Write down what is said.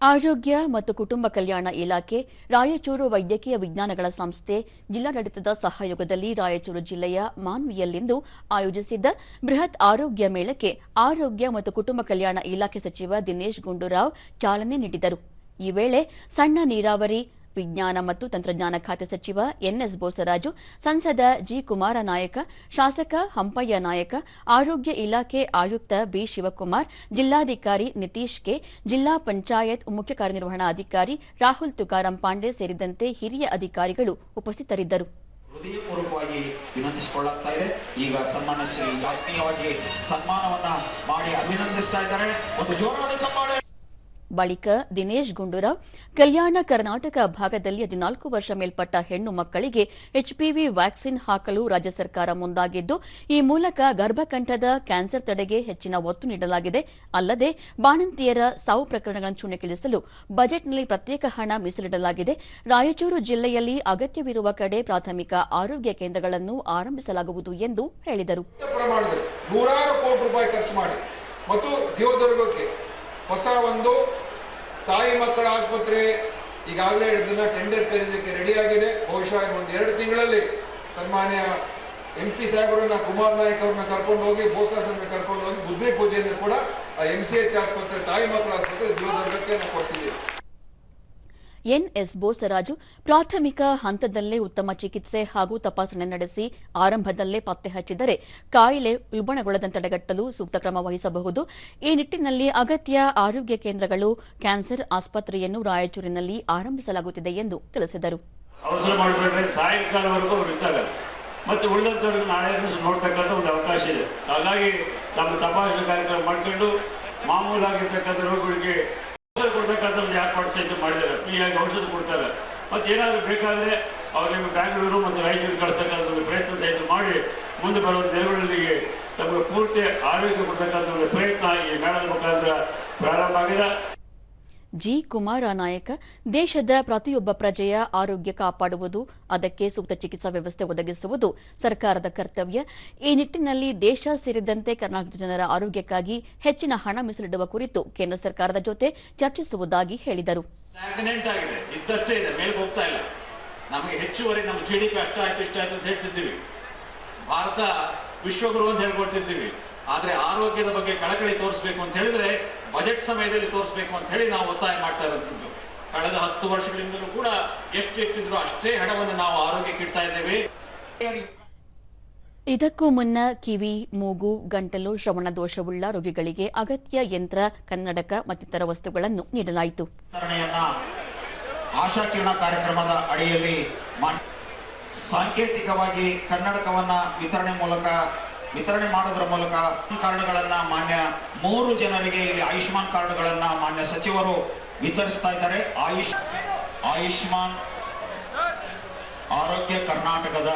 ಆರೋಗ್ಯ ಮತ್ತು ಕುಟುಂಬ ಕಲ್ಯಾಣ ಇಲಾಖೆ, ರಾಯಚೂರು ವೈದ್ಯಕೀಯ ವಿಜ್ಞಾನಗಳ ಸಂಸ್ಥೆ, ಜಿಲ್ಲಾಡಳಿತದ ಸಹಯೋಗದಲ್ಲಿ ರಾಯಚೂರು ಜಿಲ್ಲೆಯ ಮಾನ್ವಿಯಲ್ಲಿಂದು ಆಯೋಜಿಸಿದ್ದ ಬೃಹತ್ ಆರೋಗ್ಯ ಮೇಳಕ್ಕೆ ಆರೋಗ್ಯ ಮತ್ತು ಕುಟುಂಬ ಕಲ್ಯಾಣ ಇಲಾಖೆ ಸಚಿವ ದಿನೇಶ್ ಗುಂಡೂರಾವ್ ಚಾಲನೆ ನೀಡಿದರು. ಈ ವೇಳೆ ಸಣ್ಣ ನೀರಾವರಿ ವಿಜ್ಞಾನ ಮತ್ತು ತಂತ್ರಜ್ಞಾನ ಖಾತೆ ಸಚಿವ ಎನ್ಎಸ್ ಬೋಸರಾಜು, ಸಂಸದ ಜಿ ಕುಮಾರ ನಾಯಕ, ಶಾಸಕ ಹಂಪಯ್ಯ ನಾಯಕ, ಆರೋಗ್ಯ ಇಲಾಖೆ ಆಯುಕ್ತ ಬಿ ಶಿವಕುಮಾರ್, ಜಿಲ್ಲಾಧಿಕಾರಿ ನಿತೀಶ್ ಕೆ, ಜಿಲ್ಲಾ ಪಂಚಾಯತ್ ಮುಖ್ಯ ಕಾರ್ಯನಿರ್ವಹಣಾಧಿಕಾರಿ ರಾಹುಲ್ ತುಕಾರಾಂ ಪಾಂಡೆ ಸೇರಿದಂತೆ ಹಿರಿಯ ಅಧಿಕಾರಿಗಳು ಉಪಸ್ಥಿತರಿದ್ದರು. ಹೃದಯಪೂರ್ವಕವಾಗಿ ವಿನಂತಿಸಿಕೊಳ್ಳಾಗ್ತಾ ಇದೆ. ಈಗ ಸನ್ಮಾನ ಶ್ರೀ ಆತ್ಮೀಯವಾಗಿ ಸನ್ಮಾನವನ್ನ ಮಾಡಿ ಅಭಿನಂದಿಸ್ತಾ ಇದ್ದಾರೆ. ಒಂದು ಜೋರಾದ ಬಳಿಕ ದಿನೇಶ್ ಗುಂಡೂರಾವ್ ಕಲ್ಯಾಣ ಕರ್ನಾಟಕ ಭಾಗದಲ್ಲಿ ಹದಿನಾಲ್ಕು ವರ್ಷ ಮೇಲ್ಪಟ್ಟ ಹೆಣ್ಣು ಮಕ್ಕಳಿಗೆ ಎಚ್ಪಿವಿ ವ್ಯಾಕ್ಸಿನ್ ಹಾಕಲು ರಾಜ್ಯ ಸರ್ಕಾರ ಮುಂದಾಗಿದ್ದು, ಈ ಮೂಲಕ ಗರ್ಭಕಂಠದ ಕ್ಯಾನ್ಸರ್ ತಡೆಗೆ ಹೆಚ್ಚಿನ ಒತ್ತು ನೀಡಲಾಗಿದೆ. ಅಲ್ಲದೆ ಬಾಣಂತಿಯರ ಸಾವು ಪ್ರಕರಣಗಳನ್ನು ಶೂನ್ಯಗೊಳಿಸಲು ಬಜೆಟ್ನಲ್ಲಿ ಪ್ರತ್ಯೇಕ ಹಣ ಮೀಸಲಿಡಲಾಗಿದೆ. ರಾಯಚೂರು ಜಿಲ್ಲೆಯಲ್ಲಿ ಅಗತ್ಯವಿರುವ ಕಡೆ ಪ್ರಾಥಮಿಕ ಆರೋಗ್ಯ ಕೇಂದ್ರಗಳನ್ನು ಆರಂಭಿಸಲಾಗುವುದು ಎಂದು ಹೇಳಿದರು. ಮತ್ತು ದೇವದುರ್ಗಕ್ಕೆ ಹೊಸ ಒಂದು ತಾಯಿ ಮಕ್ಕಳ ಆಸ್ಪತ್ರೆ ಈಗಾಗಲೇ ಇದನ್ನ ಟೆಂಡರ್ ಕರೆಯೋದಕ್ಕೆ ರೆಡಿಯಾಗಿದೆ ಬಹುಶಃ ಒಂದು ಎರಡು ತಿಂಗಳಲ್ಲಿ ಸನ್ಮಾನ್ಯ ಎಂ ಪಿ ಸಾಹೇಬರನ್ನ, ಕುಮಾರ್ ನಾಯಕ್ ಅವ್ರನ್ನ ಕರ್ಕೊಂಡು ಹೋಗಿ ಬೋಸಾಸನ್ನ ಕರ್ಕೊಂಡು ಹೋಗಿ, ಬುದ್ಧಿ ಪೂಜೆಯನ್ನು ಕೂಡ ಎಂ ಸಿ ಎಚ್ ಆಸ್ಪತ್ರೆ, ತಾಯಿ ಮಕ್ಕಳ ಆಸ್ಪತ್ರೆ, ದೇವದುರ್ಗಕ್ಕೆ ನಾವು ಕೊಡಿಸಿದ್ದೀವಿ. ಎನ್ಎಸ್ ಬೋಸರಾಜು ಪ್ರಾಥಮಿಕ ಹಂತದಲ್ಲೇ ಉತ್ತಮ ಚಿಕಿತ್ಸೆ ಹಾಗೂ ತಪಾಸಣೆ ನಡೆಸಿ ಆರಂಭದಲ್ಲೇ ಪತ್ತೆ ಹಚ್ಚಿದರೆ ಕಾಯಿಲೆ ಉಲ್ಬಣಗೊಳ್ಳದಂತೆ ತಡೆಗಟ್ಟಲು ಸೂಕ್ತ ಕ್ರಮ ವಹಿಸಬಹುದು. ಈ ನಿಟ್ಟಿನಲ್ಲಿ ಅಗತ್ಯ ಆರೋಗ್ಯ ಕೇಂದ್ರಗಳು, ಕ್ಯಾನ್ಸರ್ ಆಸ್ಪತ್ರೆಯನ್ನು ರಾಯಚೂರಿನಲ್ಲಿ ಆರಂಭಿಸಲಾಗುತ್ತಿದೆ ಎಂದು ತಿಳಿಸಿದರು. ಅವಸರ ಮಾಡಿಬಿಟ್ರೆ ಸಾಯಂಕಾಲವರೆಗೂ ಅವ್ರು ಇರ್ತಾರೆ. ಮತ್ತೆ ಉಳಿದಂಥವ್ರಿಗೆ ನಾಳೆ ನೋಡ್ತಕ್ಕಂಥ ಒಂದು ಅವಕಾಶ ಇದೆ. ಹಾಗಾಗಿ ತಮ್ಮ ತಪಾಸಣೆ ಕಾರ್ಯಕ್ರಮ ಮಾಡಿಕೊಂಡು ಮಾಮೂಲಾಗಿರ್ತಕ್ಕಂಥ ರೋಗಿಗಳಿಗೆ ಔಷಧ ಯಾಕೆ ಒಂದು ಅಂತ ಮಾಡಿದ್ದಾರೆ. ಫ್ರೀಯಾಗಿ ಔಷಧ ಕೊಡ್ತಾರೆ. ಮತ್ತೆ ಏನಾದರೂ ಬೇಕಾದರೆ ಅವ್ರು ಬೆಂಗಳೂರು ಬ್ಯಾಂಗ್ಳೂರು ಮತ್ತು ರಾಯಚೂರು ಕಳಿಸ್ತಕ್ಕಂಥ ಒಂದು ಪ್ರಯತ್ನ ಸಹಿತ ಮಾಡಿ ಮುಂದೆ ಬರುವ ದಿನಗಳಲ್ಲಿ ತಮಗೆ ಪೂರ್ತಿ ಆರೋಗ್ಯ ಕೊಡ್ತಕ್ಕಂಥ ಒಂದು ಪ್ರಯತ್ನ ಈ ಮೇಳದ ಮುಖಾಂತರ ಪ್ರಾರಂಭ ಆಗಿದೆ. ಜಿ ಕುಮಾರ ನಾಯಕ, ದೇಶದ ಪ್ರತಿಯೊಬ್ಬ ಪ್ರಜೆಯ ಆರೋಗ್ಯ ಕಾಪಾಡುವುದು, ಅದಕ್ಕೆ ಸೂಕ್ತ ಚಿಕಿತ್ಸಾ ವ್ಯವಸ್ಥೆ ಒದಗಿಸುವುದು ಸರ್ಕಾರದ ಕರ್ತವ್ಯ. ಈ ನಿಟ್ಟಿನಲ್ಲಿ ದೇಶ ಸೇರಿದಂತೆ ಕರ್ನಾಟಕದ ಜನರ ಆರೋಗ್ಯಕ್ಕಾಗಿ ಹೆಚ್ಚಿನ ಹಣ ಮೀಸಲಿಡುವ ಕುರಿತು ಕೇಂದ್ರ ಸರ್ಕಾರದ ಜೊತೆ ಚರ್ಚಿಸುವುದಾಗಿ ಹೇಳಿದರು. ಭಾರತ ವಿಶ್ವಗುರು ಅಂತ ಹೇಳ್ಕೊಳ್ತಿದ್ದೀವಿ ಆದ್ರೆ ಆರೋಗ್ಯದ ಬಗ್ಗೆ ಕಳಕಳಿ ತೋರಿಸ್ಬೇಕು ಅಂತ ಹೇಳಿದ್ರೆ ಬಜೆಟ್ ಸಮಯದಲ್ಲಿ ತೋರಿಸ್ಬೇಕು ಅಂತ ಹೇಳಿ ನಾವು ಒತ್ತಾಯ ಮಾಡ್ತಾ ಇರುವಂತದ್ದು ಕಳೆದ ಹತ್ತು ವರ್ಷಗಳಿಂದಲೂ ಕೂಡ ಎಷ್ಟು ಇಟ್ಟಿದ್ರು ಅಷ್ಟೇ ಹಣವನ್ನು ನಾವು ಆರೋಗ್ಯಕ್ಕೆ ಇಡ್ತಾ ಇದ್ದೇವೆ. ಇದಕ್ಕೂ ಮುನ್ನ ಕಿವಿ ಮೂಗು ಗಂಟಲು ಶ್ರವಣ ದೋಷವುಳ್ಳ ರೋಗಿಗಳಿಗೆ ಅಗತ್ಯ ಯಂತ್ರ ಕನ್ನಡಕ ಮತ್ತಿತರ ವಸ್ತುಗಳನ್ನು ನೀಡಲಾಯಿತು. ಆಶಾ ಆಶಾಕಿರಣ ಕಾರ್ಯಕ್ರಮದ ಅಡಿಯಲ್ಲಿ ಸಾಂಕೇತಿಕವಾಗಿ ಕನ್ನಡಕವನ್ನ ವಿತರಣೆ ಮೂಲಕ ವಿತರಣೆ ಮಾಡೋದ್ರ ಮೂಲಕ ಕಾರ್ಡ್ಗಳನ್ನ ಮಾನ್ಯ ಮೂರು ಜನರಿಗೆ ಇಲ್ಲಿ ಆಯುಷ್ಮಾನ್ ಕಾರ್ಡ್ಗಳನ್ನ ಮಾನ್ಯ ಸಚಿವರು ವಿತರಿಸ್ತಾ ಇದ್ದಾರೆ. ಆಯುಷ್ ಆಯುಷ್ಮಾನ್ ಆರೋಗ್ಯ ಕರ್ನಾಟಕದ